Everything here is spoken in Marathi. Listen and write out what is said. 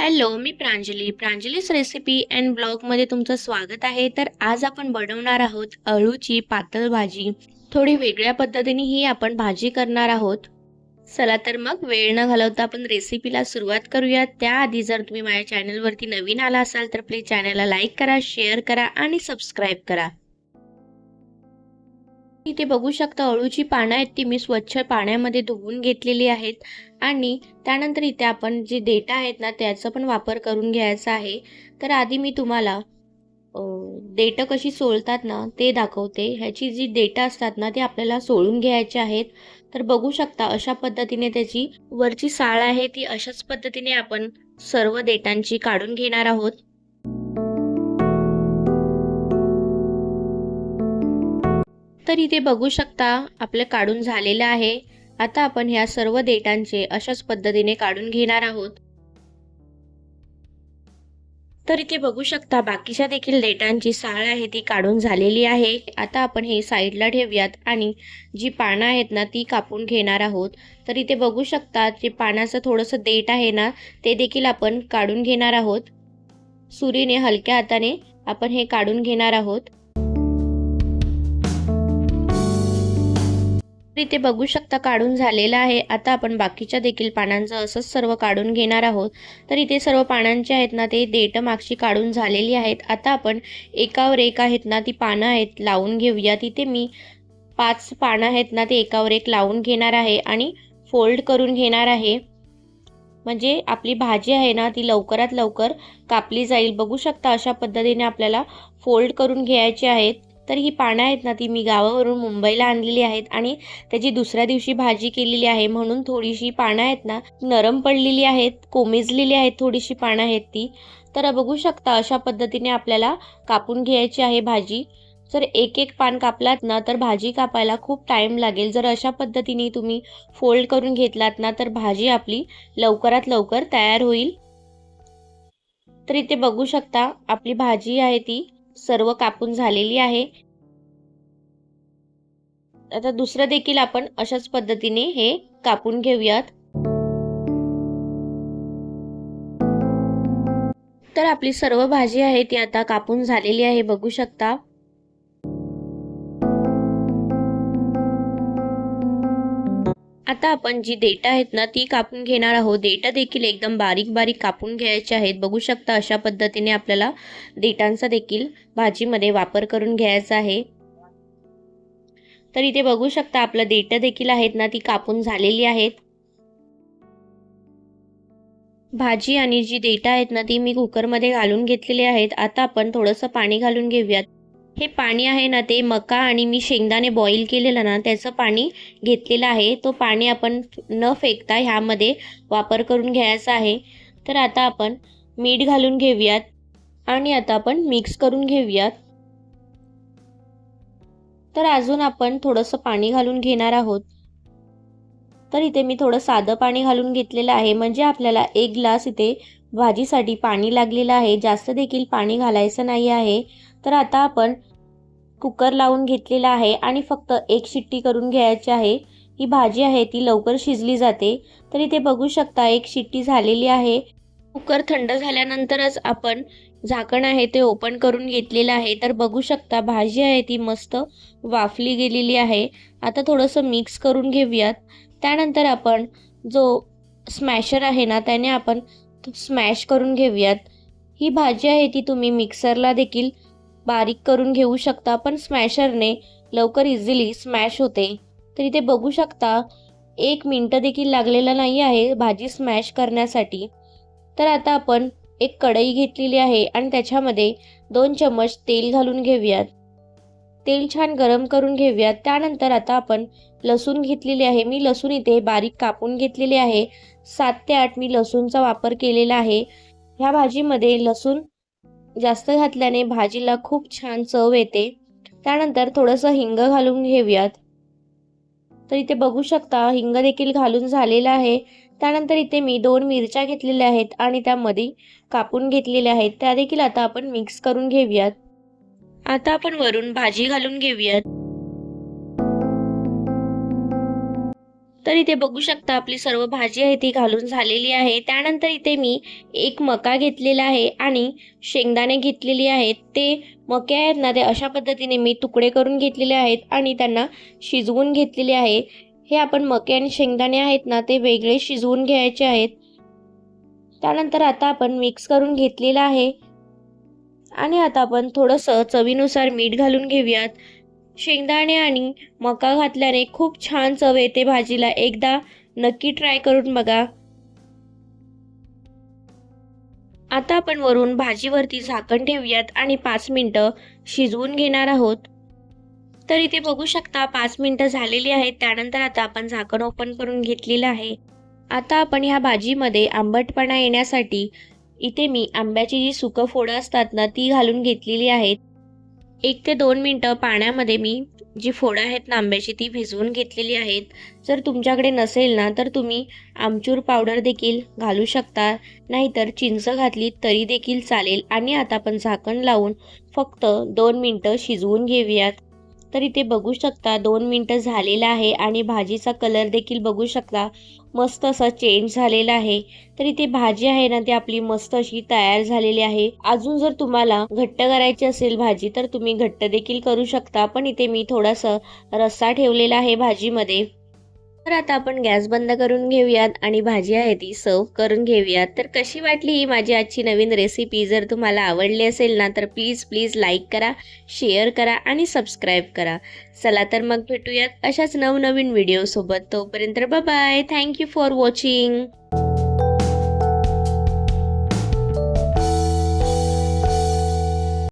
हॅलो मी प्रांजली. प्रांजलीस रेसिपी अँड ब्लॉगमध्ये तुमचं स्वागत आहे. तर आज आपण बनवणार आहोत अळूची पातळ भाजी. थोडी वेगळ्या पद्धतीने ही आपण भाजी करणार आहोत. चला तर मग वेळ न घालवता आपण रेसिपीला सुरुवात करूया. त्याआधी जर तुम्ही माझ्या चॅनलवरती नवीन आला असाल तर प्लीज चॅनलला लाईक करा शेअर करा आणि सबस्क्राईब करा. इथे बघू शकता अळूची पानं आहेत ती मी स्वच्छ पाण्यामध्ये धुवून घेतलेली आहेत. आणि त्यानंतर इथे आपण जे डेटा आहेत ना त्याचा पण वापर करून घ्यायचा आहे. तर आधी मी तुम्हाला डेटं कशी सोलतात ना ते दाखवते. ह्याची जी डेटा असतात ना ते आपल्याला सोडून घ्यायचे आहेत. तर बघू शकता अशा पद्धतीने त्याची वरची साळ आहे ती अशाच पद्धतीने आपण सर्व डेटांची काढून घेणार आहोत. तर इथे बघू शकता आपलं काढून झालेलं आहे. आता आपण ह्या सर्व डेटांचे अशाच पद्धतीने काढून घेणार आहोत. तर इथे बघू शकता बाकीच्या देखील डेटांची साळ आहे ती काढून झालेली आहे. आता आपण हे साईडला ठेवूयात आणि जी पानं आहेत ना ती कापून घेणार आहोत. तर इथे बघू शकता जे पानाचं थोडंसं देट आहे ना ते देखील आपण काढून घेणार आहोत. सुरीने हलक्या हाताने आपण हे काढून घेणार आहोत. इथे बघू शकता काढून झालेलं आहे. आता आपण बाकीच्या देखील पानांचं असंच सर्व काढून घेणार आहोत. तर इथे सर्व पानांचे आहेत ना ते देठ मागची काढून झालेली आहेत. आता आपण एकावर एक आहेत ना ती पानं आहेत लावून घेऊया. तिथे मी पाच पानं आहेत ना ते एकावर एक लावून घेणार आहे आणि फोल्ड करून घेणार आहे. म्हणजे आपली भाजी आहे ना ती लवकरात लवकर कापली जाईल. बघू शकता अशा पद्धतीने आपल्याला फोल्ड करून घ्यायचे आहेत. तर ही पानं आहेत ना ती मी गावावरून मुंबईला आणलेली आहेत आणि त्याची दुसऱ्या दिवशी भाजी केलेली आहे म्हणून थोडीशी पानं आहेत ना नरम पडलेली आहेत कोमेजलेली आहेत थोडीशी पानं आहेत ती. तर बघू शकता अशा पद्धतीने आपल्याला कापून घ्यायची आहे भाजी. जर एक एक पान कापलात ना तर भाजी कापायला खूप टाईम लागेल. जर अशा पद्धतीने तुम्ही फोल्ड करून घेतलात ना तर भाजी आपली लवकरात लवकर तयार होईल. तर इथे बघू शकता आपली भाजी आहे ती. सर्व कापून झालेली आहे. आता दुसरं देखील आपण अशाच पद्धतीने हे कापून घेऊयात. तर आपली सर्व भाजी आहे ती आता कापून झालेली आहे बघू शकता. आता आपण जी डेटा आहेत ना ती कापून घेणार आहोत. डेटा देखील एकदम बारीक बारीक कापून घ्यायचे आहेत. बघू शकता अशा पद्धतीने आपल्याला देटांचा देखील भाजीमध्ये वापर करून घ्यायचा आहे. तर इथे बघू शकता आपलं डेटा देखील आहेत ना ती कापून झालेली आहेत. भाजी आणि जी देटा आहेत ना ती मी कुकरमध्ये घालून घेतलेली आहेत. आता आपण थोडंसं पाणी घालून घेऊयात. हे पाणी आहे ना ते मका आणि मी शेंगदाणे बॉईल केलेलं ना त्याचं पाणी घेतलेलं आहे. तो पाणी आपण न फेकता ह्यामध्ये वापर करून घ्यायचा आहे. तर आता आपण मीठ घालून घेऊयात आणि आता आपण मिक्स करून घेऊयात. तर अजून आपण थोडंसं पाणी घालून घेणार आहोत. तर इथे मी थोडं साधं पाणी घालून घेतलेलं आहे. म्हणजे आपल्याला एक ग्लास इथे भाजीसाठी पाणी लागलेलं आहे. जास्त देखील पाणी घालायचं नाही आहे. तर आता आपण कुकर लावून घेतलेला आहे आणि फक्त एक शिट्टी करून घ्यायची आहे. ही भाजी आहे ती लवकर शिजली जाते. तर इथे बघू शकता एक शिट्टी झालेली आहे. कुकर थंड झाल्यानंतरच आपण झाकण आहे ते ओपन करून घेतलेलं आहे. तर बघू शकता भाजी आहे ती मस्त वाफली गेलेली आहे. आता थोडंसं मिक्स करून घेऊयात. त्यानंतर आपण जो स्मॅशर आहे ना त्याने आपण स्मॅश करून घेऊयात. ही भाजी आहे ती तुम्ही मिक्सरला देखील बारीक करून घेऊ शकता पण स्मॅशरने लवकर इझिली स्मॅश होते. तर इथे बघू शकता एक मिनटं देखील लागलेलं नाही आहे भाजी स्मॅश करण्यासाठी. तर आता आपण एक कढई घेतलेली आहे आणि त्याच्यामध्ये दोन चम्मच तेल घालून घेऊयात. तेल छान गरम करून घेऊयात. त्यानंतर आता आपण लसूण घेतलेली आहे. मी लसूण इथे बारीक कापून घेतलेली आहे. सात ते आठ मी लसूणचा वापर केलेला आहे. ह्या भाजीमध्ये लसूण जास्त घातल्याने भाजीला खूप छान चव येते. त्यानंतर थोडंसं हिंग घालून घेऊयात. तर इथे बघू शकता हिंग देखील घालून झालेला आहे. त्यानंतर इथे मी दोन मिरच्या घेतलेल्या आहेत आणि त्यामध्ये कापून घेतलेल्या आहेत. त्या देखील आता आपण मिक्स करून घेऊयात. आता आपण वरून भाजी घालून घेऊयात. तर इथे बघू शकता आपली सर्व भाजी आहे ती घालून झालेली आहे. त्यानंतर इथे मी एक मका घेतलेला आहे आणि शेंगदाणे घेतलेली आहेत. ते मके आहेत ना ते अशा पद्धतीने मी तुकडे करून घेतलेले आहेत आणि त्यांना शिजवून घेतलेले आहे. हे आपण मके आणि शेंगदाणे आहेत ना ते वेगळे शिजवून घ्यायचे आहेत. त्यानंतर आता आपण मिक्स करून घेतलेलं आहे. आणि आता आपण थोडंसं चवीनुसार मीठ घालून घेऊयात. शेंगदाणे आणि मका घातल्याने खूप छान चव येते भाजीला. एकदा नक्की ट्राय करून बघा. आता आपण वरून भाजीवरती झाकण ठेवूयात आणि पाच मिनटं शिजवून घेणार आहोत. तर इथे बघू शकता पाच मिनटं झालेली आहेत. त्यानंतर आता आपण झाकण ओपन करून घेतलेलं आहे. आता आपण ह्या भाजीमध्ये आंबटपणा येण्यासाठी इथे मी आंब्याची जी सुकं फोडं असतात ना ती घालून घेतलेली आहेत. एक ते दोन मिनटं पाण्यामध्ये मी जी फोडं आहेत ना आंब्याची ती भिजवून घेतलेली आहेत. जर तुमच्याकडे नसेल ना तर तुम्ही आमचूर पावडर देखील घालू शकता. नाहीतर चिंच घातली तरी देखील चालेल. आणि आता आपण झाकण लावून फक्त दोन मिनटं शिजवून घेऊयात. तर इथे बघू शकता. दोन मिनटं झालेलं आहे आणि भाजीचा कलर देखील बघू शकता. मस्त असा चेंज झालेला आहे. तर इथे भाजी आहे ना ती आपली मस्त अशी तयार झालेली आहे. अजून जर तुम्हाला घट्ट करायची असेल भाजी तर तुम्ही घट्ट देखील करू शकता. पण इथे मी थोडासा रस्सा ठेवलेला आहे भाजीमध्ये. तर आता आपण गॅस बंद करून घेऊयात आणि भाजी आहे ती सर्व करून घेऊयात. तर कशी वाटली ही माझी आजची नवीन रेसिपी जर तुम्हाला आवडली असेल ना तर प्लीज प्लीज लाईक करा शेअर करा आणि सबस्क्राईब करा. चला तर मग भेटूयात अशाच नवनवीन व्हिडिओसोबत तोपर्यंत बाय थँक्यू फॉर वॉचिंग